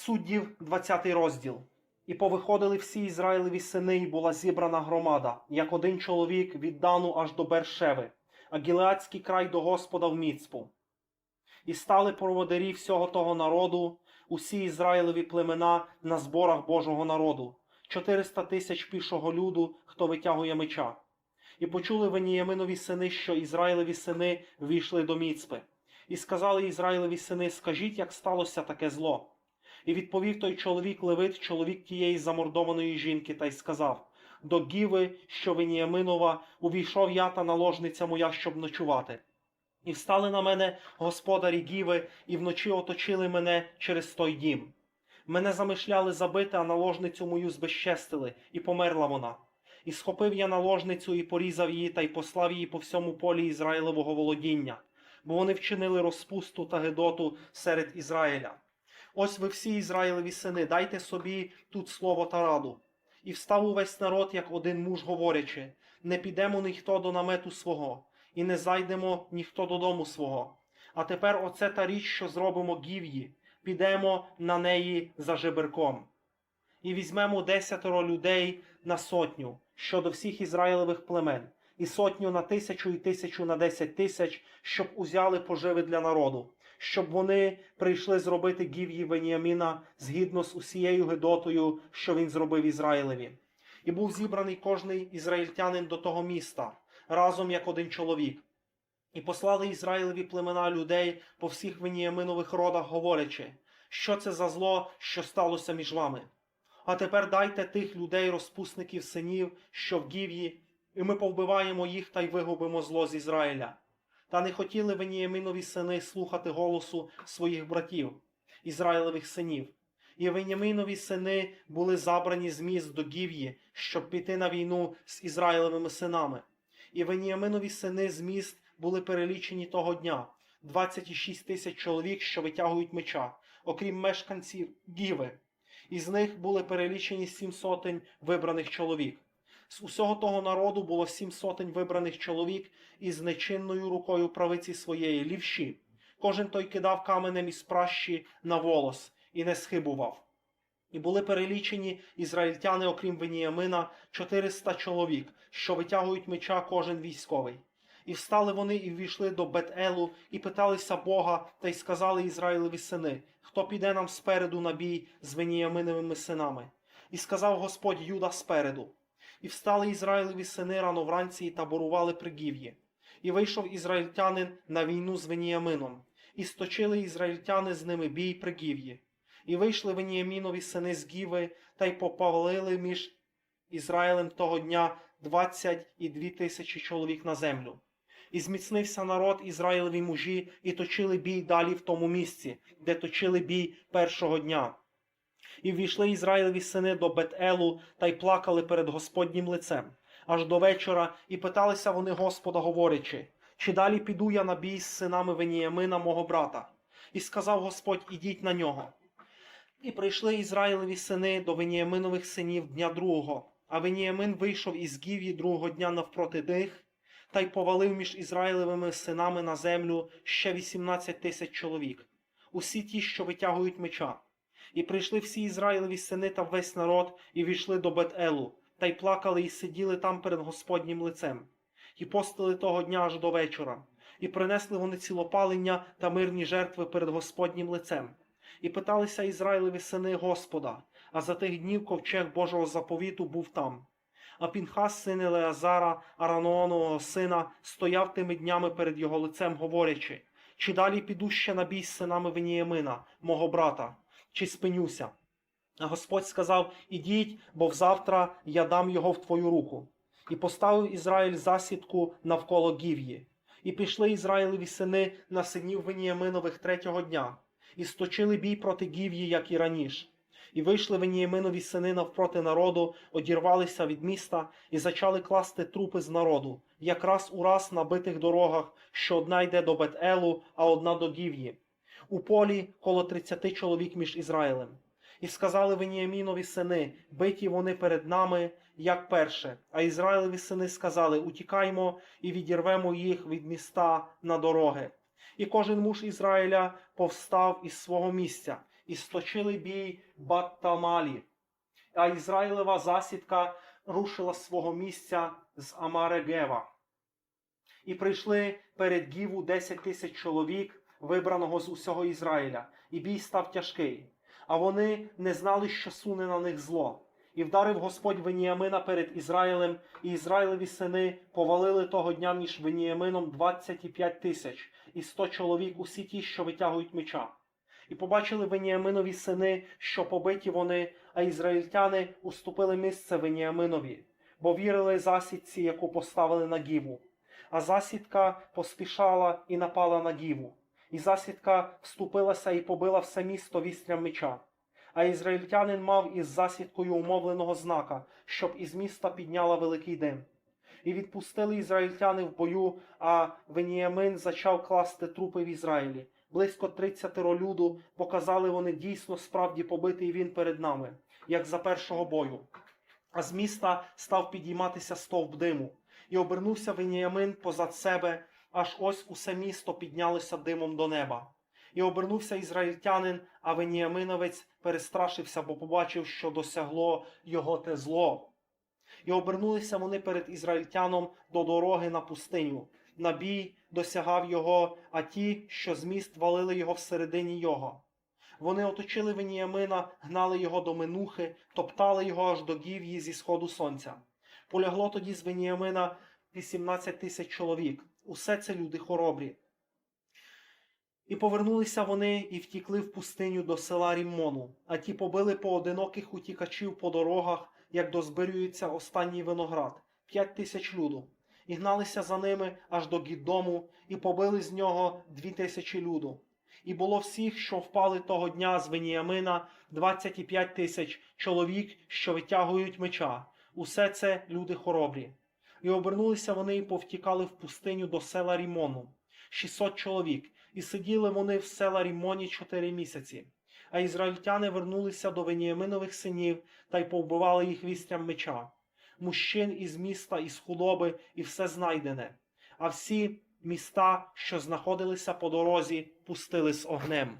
Суддів, 20 розділ. І повиходили всі Ізраїлеві сини, і була зібрана громада, як один чоловік від Дану аж до Бершеви, а Гілеадський край до Господа в Міцпу. І стали проводарі всього того народу, усі Ізраїлеві племена на зборах Божого народу, 400 тисяч пішого люду, хто витягує меча. І почули Веніяминові сини, що Ізраїлеві сини війшли до Міцпи. І сказали Ізраїлеві сини, скажіть, як сталося таке зло. І відповів той чоловік Левит, чоловік тієї замордованої жінки, та й сказав: До Гіви, що Веніяминова, увійшов я та наложниця моя, щоб ночувати. І встали на мене господарі Гіви, і вночі оточили мене через той дім. Мене замишляли забити, а наложницю мою збезчестили, і померла вона. І схопив я наложницю і порізав її та й послав її по всьому полі Ізраїлевого володіння, бо вони вчинили розпусту та гедоту серед Ізраїля. Ось ви всі Ізраїлеві сини, дайте собі тут слово та раду. І встав увесь народ, як один муж, говорячи: не підемо ніхто до намету свого, і не зайдемо ніхто додому свого. А тепер оце та річ, що зробимо гів'ї, підемо на неї за жеберком. І візьмемо десятеро людей на сотню щодо всіх Ізраїлевих племен, і сотню на тисячу, і тисячу на десять тисяч, щоб узяли поживи для народу, щоб вони прийшли зробити гів'ї Веніаміна згідно з усією гидотою, що він зробив Ізраїлеві. І був зібраний кожний ізраїльтянин до того міста, разом як один чоловік. І послали Ізраїлеві племена людей по всіх Веніаминових родах, говорячи, що це за зло, що сталося між вами. А тепер дайте тих людей, розпусників синів, що в Гів'ї, і ми повбиваємо їх та й вигубимо зло з Ізраїля. Та не хотіли Веніаминові сини слухати голосу своїх братів, Ізраїлевих синів. І Веніаминові сини були забрані з міст до Гів'ї, щоб піти на війну з Ізраїлевими синами. І Веніаминові сини з міст були перелічені того дня 26 тисяч чоловік, що витягують меча, окрім мешканців Гіви. Із них були перелічені сім сотень вибраних чоловік. З усього того народу було сім сотень вибраних чоловік із нечинною рукою правиці своєї лівші. Кожен той кидав каменем із пращі на волос і не схибував. І були перелічені ізраїльтяни, окрім Веніямина, 400 чоловік, що витягують меча кожен військовий. І встали вони і ввійшли до Бет-Елу, і питалися Бога, та й сказали Ізраїлеві сини, хто піде нам спереду на бій з Веніяминовими синами. І сказав Господь Юда спереду. І встали Ізраїлеві сини рано вранці і таборували при Гів'ї. І вийшов ізраїльтянин на війну з Веніямином, і сточили ізраїльтяни з ними бій при Гів'ї. І вийшли Веніямінові сини з Гіви, та й попалили між Ізраїлем того дня двадцять і дві тисячі чоловік на землю. І зміцнився народ Ізраїлеві мужі, і точили бій далі в тому місці, де точили бій першого дня. І ввійшли Ізраїлеві сини до Бет-Елу та й плакали перед Господнім лицем, аж до вечора, і питалися вони Господа, говорячи, чи далі піду я на бій з синами Веніямина, мого брата? І сказав Господь, ідіть на нього. І прийшли Ізраїлеві сини до Веніяминових синів дня другого, а Веніямин вийшов із Гів'ї другого дня навпроти них, та й повалив між Ізраїлевими синами на землю ще 18 тисяч чоловік, усі ті, що витягують меча. І прийшли всі Ізраїлеві сини та весь народ, і війшли до Бет-Елу, та й плакали, і сиділи там перед Господнім лицем, і постили того дня аж до вечора, і принесли вони цілопалення та мирні жертви перед Господнім лицем. І питалися Ізраїлеві сини Господа, а за тих днів ковчег Божого заповіту був там. А Пінхас, син Елеазара, Аранонового сина, стояв тими днями перед його лицем, говорячи, чи далі піду ще на бій з синами Веніямина, мого брата, чи спинюся. А Господь сказав: Ідіть, бо взавтра я дам його в твою руку. І поставив Ізраїль засідку навколо Гів'ї. І пішли Ізраїлеві сини на синів Веніяминових третього дня, і сточили бій проти Гів'ї, як і раніше. І вийшли Веніяминові сини навпроти народу, одірвалися від міста і зачали класти трупи з народу, якраз ураз на битих дорогах, що одна йде до Бет-Елу, а одна до Гів'ї. У полі коло тридцяти чоловік між Ізраїлем. І сказали Веніамінові сини, биті вони перед нами, як перше. А Ізраїлеві сини сказали: Утікаймо і відірвемо їх від міста на дороги. І кожен муж Ізраїля повстав із свого місця, і сточили бій Баттамалі. А Ізраїлева засідка рушила свого місця з Амарегева. І прийшли перед Гіву 10 тисяч чоловік, вибраного з усього Ізраїля, і бій став тяжкий. А вони не знали, що суне на них зло. І вдарив Господь Веніамина перед Ізраїлем, і Ізраїлеві сини повалили того дня між Веніамином 25 тисяч і 100 чоловік, усі ті, що витягують меча. І побачили Веніаминові сини, що побиті вони, а ізраїльтяни уступили місце Веніаминові, бо вірили засідці, яку поставили на Гіву. А засідка поспішала і напала на Гіву. І засідка вступилася і побила все місто вістрям меча. А ізраїльтянин мав із засідкою умовленого знака, щоб із міста підняла великий дим. І відпустили ізраїльтяни в бою, а Веніамин зачав класти трупи в Ізраїлі. Близько 30 люду показали вони дійсно справді побитий він перед нами, як за першого бою. А з міста став підійматися стовп диму, і обернувся Веніамин позад себе, аж ось усе місто піднялося димом до неба. І обернувся ізраїльтянин, а Веніаминовець перестрашився, бо побачив, що досягло його те зло. І обернулися вони перед ізраїльтяном до дороги на пустиню. Набій досягав його, а ті, що з міст валили його всередині його. Вони оточили Веніамина, гнали його до Менухи, топтали його аж до Гів'ї зі сходу сонця. Полягло тоді з Веніамина 18 тисяч чоловік. Усе це люди хоробрі. І повернулися вони і втікли в пустиню до села Ріммону, а ті побили поодиноких утікачів по дорогах, як дозбирюється останній виноград, п'ять тисяч люду, і гналися за ними аж до Гіддому, і побили з нього дві тисячі люду. І було всіх, що впали того дня з Веніамина, 25 тисяч чоловік, що витягують меча. Усе це люди хоробрі. І обернулися вони і повтікали в пустиню до села Рімону, 600 чоловік, і сиділи вони в села Рімоні чотири місяці. А ізраїльтяни вернулися до Веніаминових синів та й повбивали їх вістрям меча, мужчин із міста, із худоби, і все знайдене. А всі міста, що знаходилися по дорозі, пустили з огнем.